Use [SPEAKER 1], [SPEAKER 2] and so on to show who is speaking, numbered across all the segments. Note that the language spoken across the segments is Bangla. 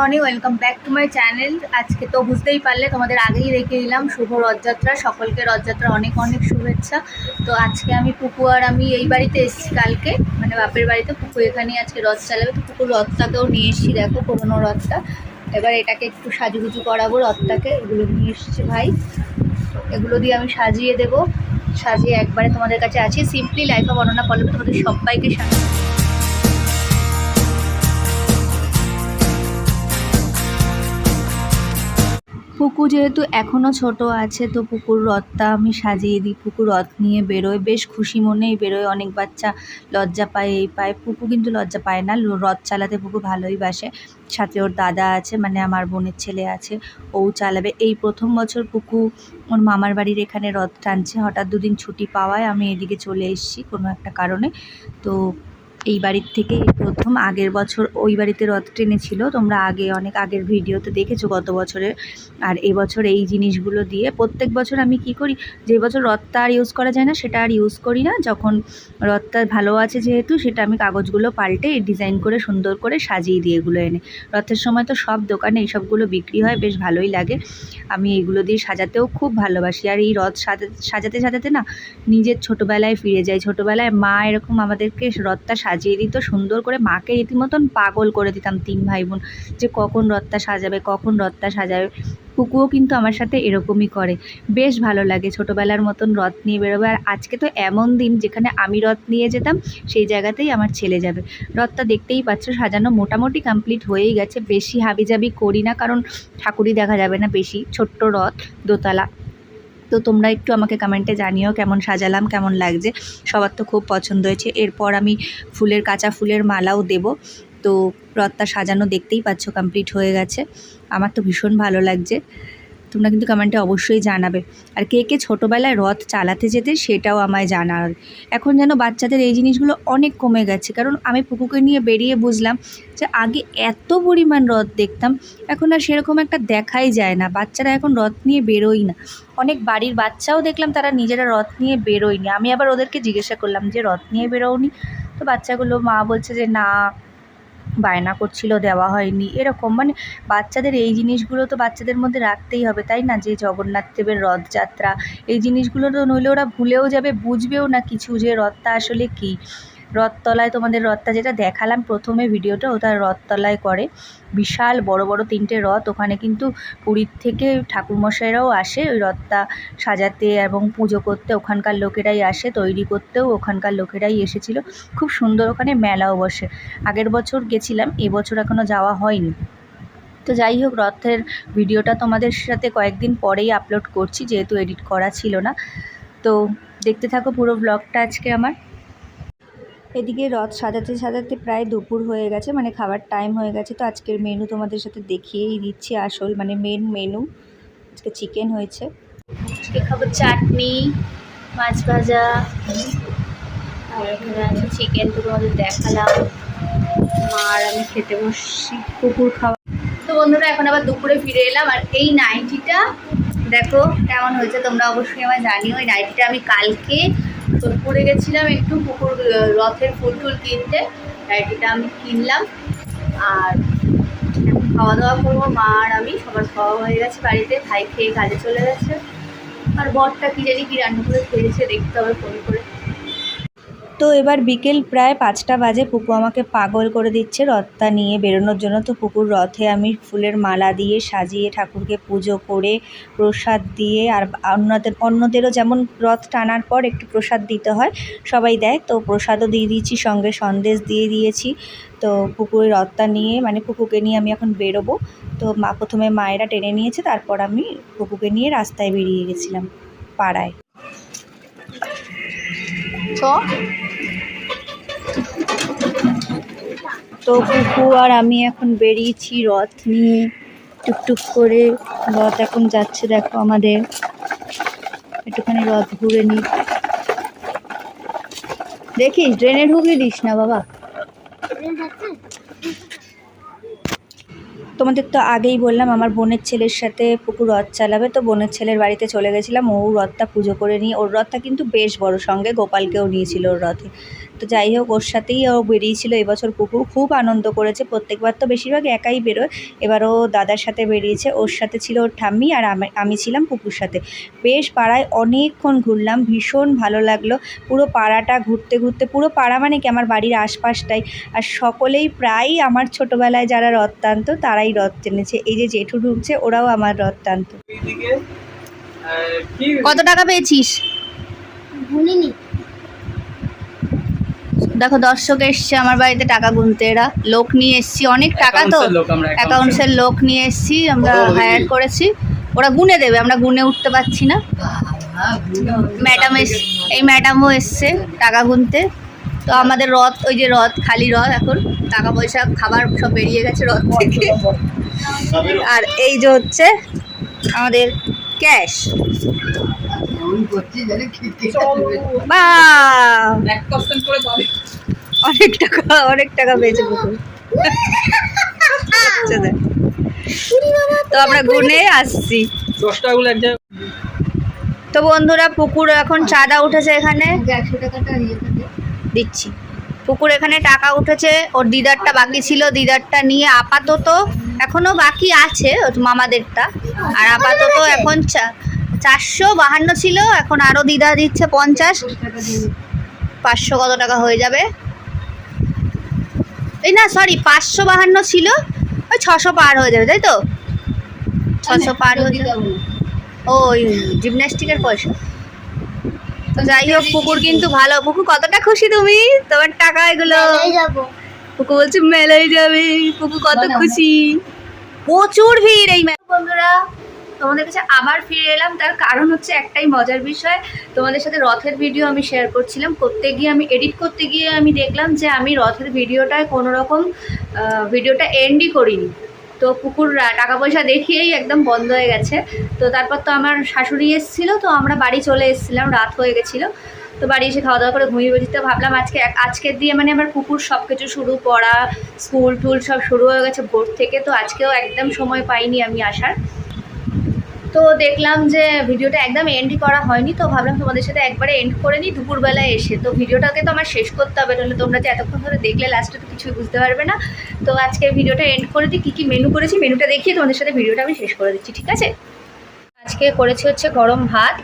[SPEAKER 1] Morning welcome back to my channel আজকে তো বুঝতেই পারলে, তোমাদের আগেই রেখে দিলাম শুভ রথযাত্রা। সকলকে রথযাত্রা অনেক অনেক শুভেচ্ছা। তো আজকে আমি পুকু আর আমি এই বাড়িতে এসেছি কালকে। মানে বাপের বাড়িতে পুকু এখানেই আজকে রথ চালাবে। তো পুকুর রথটাকেও নিয়ে এসেছি, দেখো পুরোনো রথটা। এবার এটাকে একটু সাজুগুজু করাবো রথটাকে। এগুলো নিয়ে এসেছি ভাই। এগুলো দিয়ে আমি সাজিয়ে দেবো। সাজিয়ে একবারে তোমাদের কাছে আছি। সিম্পলি লাইফে বর্ণনা করলে তোমাদের সবাইকে সাজিয়ে পুকু যেহেতু এখনও ছোট আছে, তো পুকুর রথটা আমি সাজিয়ে দিই। পুকুর রথ নিয়ে বেরোয় বেশ খুশি মনেই বেরোয় অনেক বাচ্চা লজ্জা পায়, এই পায়। পুকু কিন্তু লজ্জা পায় না। রথ চালাতে পুকু ভালোই বাসে। সাথে ওর দাদা আছে মানে আমার বোনের ছেলে আছে, ও চালাবে। এই প্রথম বছর পুকু ওর মামার বাড়ির এখানে রথ টানছে। হঠাৎ দুদিন ছুটি পাওয়ায় আমি এদিকে চলে এসেছি কোনো একটা কারণে। তো এই বাড়ির থেকে প্রথম। আগের বছর ওই বাড়িতে রথ টেনেছিল তোমরা আগে অনেক আগের ভিডিওতে দেখেছ গত বছরের। আর এবছর এই জিনিসগুলো দিয়ে প্রত্যেক বছর আমি কি করি, যে বছর রথটা আর ইউজ করা যায় না, সেটা আর ইউজ করি না। যখন রথটা ভালো আছে যেহেতু, সেটা আমি কাগজগুলো পাল্টে ডিজাইন করে সুন্দর করে সাজিয়ে দিই এগুলো এনে। রথের সময় তো সব দোকানে এইসবগুলো বিক্রি হয়, বেশ ভালোই লাগে। আমি এইগুলো দিয়ে সাজাতেও খুব ভালোবাসি। আর এই রথ সাজা- সাজাতে সাজাতে না নিজের ছোটোবেলায় ফিরে যাই। ছোটোবেলায় মা এরকম আমাদেরকে রথটা সাজিয়ে দিত, সুন্দর করে মাকে রীতিমতন পাগল করে দিতাম তিন ভাই বোন, যে কখন রথটা সাজাবে, কখন রথটা সাজাবে। কুকুও কিন্তু আমার সাথে এরকমই করে। বেশ ভালো লাগে, ছোটোবেলার মতন রথ নিয়ে বেরোবে। আর আজকে তো এমন দিন যেখানে আমি রথ নিয়ে যেতাম, সেই জায়গাতেই আমার ছেলে যাবে। রথটা দেখতেই পাচ্ছ, সাজানো মোটামুটি কমপ্লিট হয়েই গেছে। বেশি হাবিজাবি করি না, কারণ ঠাকুরই দেখা যাবে না বেশি। ছোট্ট রথ, দোতলা। তো তোমরা একটু আমাকে কমেন্টে জানিও কেমন সাজালাম, কেমন লাগছে। সবার তো খুব পছন্দ হয়েছে। এরপর আমি ফুলের, কাঁচা ফুলের মালাও দেব। তো রথটা সাজানো দেখতেই পাচ্ছ কমপ্লিট হয়ে গেছে। আমার তো ভীষণ ভালো লাগছে। তোমরা কিন্তু কমেন্টে অবশ্যই জানাবে। আর কে কে ছোটোবেলায় রথ চালাতে যেতে সেটাও আমায় জানার। এখন যেন বাচ্চাদের এই জিনিসগুলো অনেক কমে গেছে। কারণ আমি পুকুকে নিয়ে বেরিয়ে বুঝলাম যে আগে এত পরিমাণ রথ দেখতাম, এখন আর সেরকম একটা দেখাই যায় না। বাচ্চারা এখন রথ নিয়ে বেরোই না। অনেক বাড়ির বাচ্চাও দেখলাম তারা নিজেরা রথ নিয়ে বেরোয়নি। আমি আবার ওদেরকে জিজ্ঞাসা করলাম যে, রথ নিয়ে বেরোওনি? তো বাচ্চাগুলো মা বলছে যে, না। বায়না করছিল, দেওয়া হয়নি। এরকম মানে বাচ্চাদের এই জিনিসগুলো তো বাচ্চাদের মধ্যে রাখতেই হবে, তাই না? যে জগন্নাথ দেবের রথযাত্রা, এই জিনিসগুলো তো নইলে ওরা ভুলেও যাবে, বুঝবেও না কিছু যে রথটা আসলে কী। রথতলায় তোমাদের রথটা যেটা দেখালাম প্রথমে ভিডিওটা, ওটা রথতলায় করে। বিশাল বড় বড় তিনটে রথ, ওখানে কিন্তু পুরীর থেকে ঠাকুরমশাইরাও আসে। ওই রথটা সাজাতে এবং পুজো করতে ওখানকার লোকেরাই আসে, তৈরি করতেও ওখানকার লোকেরাই এসেছিল। খুব সুন্দর ওখানে মেলাও বসে। আগের বছর গেছিলাম, এবছর এখনও যাওয়া হয়নি। তো যাই হোক, রথের ভিডিওটা তোমাদের সাথে কয়েকদিন পরেই আপলোড করছি, যেহেতু এডিট করা ছিল না। তো দেখতে থাকো পুরো ব্লগটা আজকে আমার। এদিকে রথ সাজাতে সাজাতে প্রায় দুপুর হয়ে গেছে মানে খাবার টাইম হয়ে গেছে তো আজকের মেনু তোমাদের সাথে দেখিয়েই দিচ্ছি আসল মানে মেন মেনু আজকে চিকেন হয়েছে। আজকে খাব চাটনি মাছ ভাজা আর এখানে আছে চিকেন তো তোমাদের দেখালাম। মা আর আমি খেতে বসছি। কুকুর খাওয়া। তো বন্ধুরা এখন আবার দুপুরে ফিরে এলাম আর এই নাইটিটা দেখো কেমন হয়েছে তোমরা অবশ্যই আমার জানিও এই নাইটিটা আমি কালকে সোদপুরে গেছিলাম একটু পুকুর রথের ফুল টুল কিনতে এটা আমি কিনলাম। আর খাওয়া দাওয়া করব, মা আর আমি, সবার খাওয়া হয়ে গেছে বাড়িতে, ভাই খেয়ে কাজে চলে গেছে। আর বরটা কি জানি কি রান্না করে খেয়েছে, দেখতে হবে ফোন করে। তো এবার বিকেল প্রায় পাঁচটা বাজে পুকু আমাকে পাগল করে দিচ্ছে, রথটা নিয়ে বেরোনোর জন্য। তো পুকুর রথে আমি ফুলের মালা দিয়ে সাজিয়ে ঠাকুরকে পুজো করে প্রসাদ দিয়ে আর অন্যদের, অন্যদেরও যেমন রথ টানার পর একটু প্রসাদ দিতে হয়, সবাই দেয়। তো প্রসাদও দিয়ে দিয়েছি, সঙ্গে সন্দেশ দিয়ে দিয়েছি। তো পুকুরের রথটা নিয়ে মানে পুকুকে নিয়ে আমি এখন বেরোবো। তো মা প্রথমে মায়েরা টেনে নিয়েছে, তারপর আমি পুকুকে নিয়ে রাস্তায় বেরিয়ে গেছিলাম পাড়ায়। তো তো কুকু আর আমি এখন বেরিয়েছি রথ নিয়ে। টুকটুক করে রথ এখন যাচ্ছে, দেখো আমাদের। একটুখানি রথ ঘুরে নি। দেখিস ড্রেনে ঢুকিয়ে দিস না বাবা। তোমাদের তো আগেই বললাম, আমার বোনের ছেলের সাথে পুকুর রথ চালাবে, তো বোনের ছেলের বাড়িতে চলে গেছিলাম। ও রথটা পুজো করে নিয়ে, ওর রথটা কিন্তু বেশ বড় সঙ্গে গোপালকেও নিয়েছিল ওর রথে। তো যাই হোক ওর সাথেই ও বেরিয়েছিল। এবছর পুকুর খুব আনন্দ করেছে। প্রত্যেকবার তো বেশিরভাগ একাই বেরোয়। এবার ও দাদার সাথে বেরিয়েছে। ওর সাথে ছিল ওর ঠাম্মি আর আমি- ছিলাম পুকুর সাথে। বেশ পাড়ায় অনেকক্ষণ ঘুরলাম। ভীষণ ভালো লাগল। পুরো পাড়াটা ঘুরতে ঘুরতে পুরো পাড়া মানে কি? আমার বাড়ির আশপাশটাই। আর সকলেই প্রায়ই আমার ছোটোবেলায় যারা রথ টানতো তারাই রথ টেনেছে এই যে জেঠু ঢুকছে ওরাও আমার রথ টানতো কত টাকা পেয়েছিস?
[SPEAKER 2] ভুলিনি।
[SPEAKER 1] দেখো দর্শক এসছে আমার বাড়িতে টাকা গুনতে এরা। লোক নিয়ে এসছি অনেক টাকা তো। অ্যাকাউন্টসের লোক নিয়ে এসছি আমরা হায়ার করেছি। ওরা গুনে দেবে আমরা গুনে উঠতে পারছি না। ম্যাডাম এস এই ম্যাডামও এসছে টাকা গুনতে। তো আমাদের রথ ওই যে রথ খালি রথ এখন। টাকা পয়সা খাবার সব বেরিয়ে গেছে রথ থেকে। আর এই যে হচ্ছে আমাদের ক্যাশ অনেক টাকা অনেক টাকা পেয়েছে পুকুর আচ্ছা তো আমরা গুনে আসছি। তো বন্ধুরা পুকুর এখন চাঁদা উঠেছে এখানে। দিচ্ছি। পুকুর এখানে টাকা উঠেছে ওর দিদারটা বাকি ছিল দিদারটা নিয়ে আপাতত এখনও বাকি আছে ওর মামাদেরটা। আর আপাতত এখন চা- চারশো বাহান্ন ছিল এখন আরও দিদা দিচ্ছে পঞ্চাশ। পাঁচশো কত টাকা হয়ে যাবে? এই না সরি পাঁচশো বাহান্ন ছিল ওই ছশো পার হয়ে যাবে তাই তো? ছশো পার হয়ে যাবে। ওই জিমন্যাস্টিকের পয়সা। তো যাই হোক পুকুর কিন্তু ভালো। পুকুর কতটা খুশি তুমি? তোমার টাকা এগুলো। পুকুর বলছে মেলায় যাবে। পুকুর কত খুশি। প্রচুর ভিড় এই বন্ধুরা তোমাদের কাছে আবার ফিরে এলাম। তার কারণ হচ্ছে একটাই মজার বিষয়। তোমাদের সাথে রথের ভিডিও আমি শেয়ার করছিলাম। করতে গিয়ে আমি এডিট করতে গিয়ে আমি দেখলাম যে আমি রথের ভিডিওটায় কোনো রকম ভিডিওটা এন্ডই করিনি। তো পুকুর টাকা পয়সা দেখিয়েই একদম বন্ধ হয়ে গেছে। তো তারপর তো আমার শাশুড়ি এসেছিল, তো আমরা বাড়ি চলে এসেছিলাম, রাত হয়ে গেছিল। তো বাড়ি এসে খাওয়া দাওয়া করে ঘুমিয়ে পড়েছি। তো ভাবলাম আজকে, আজকের দিয়ে মানে আমার পুকুর সব কিছু শুরু, পড়া স্কুল টুল সব শুরু হয়ে গেছে ভোর থেকে। তো আজকেও একদম সময় পাইনি আমি আসার। তো দেখলাম যে ভিডিওটা একদম এন্ড করা হয়নি, তো ভাবলাম তোমাদের সাথে একবারে এন্ড করে নিই দুপুরবেলায় এসে। তো ভিডিওটাকে তো আমার শেষ করতে হবে, নাহলে তোমরা যে এতক্ষণ ধরে দেখলে লাস্টে তো কিছুই বুঝতে পারবে না। তো আজকে ভিডিওটা এন্ড করে দিই, কী কী মেনু করেছি মেনুটা দেখিয়ে তোমাদের সাথে ভিডিওটা আমি শেষ করে দিচ্ছি, ঠিক আছে? আজকে করেছি হচ্ছে গরম ভাত,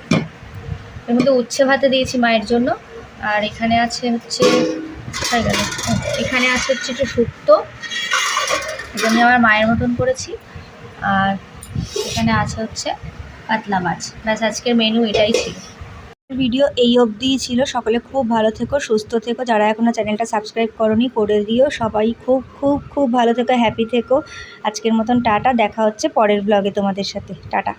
[SPEAKER 1] এর মধ্যে উচ্ছে ভাতে দিয়েছি মায়ের জন্য, আর এখানে আছে হচ্ছে এখানে আছে হচ্ছে একটু শুক্তো, এটা আমি আমার মায়ের মতন করেছি, আর এখানে আছে হচ্ছে পাতলা মাছ। ব্যাস, আজকের মেনু এটাই ছিল। ভিডিও এই অবধিই ছিল। সকলে খুব ভালো থেকো, সুস্থ থেকো। যারা এখনও চ্যানেলটা সাবস্ক্রাইব করনি, করে দিও। সবাই খুব খুব খুব ভালো থেকো হ্যাপি থেকো। আজকের মতন টাটা। দেখা হচ্ছে পরের ব্লগে তোমাদের সাথে। টাটা।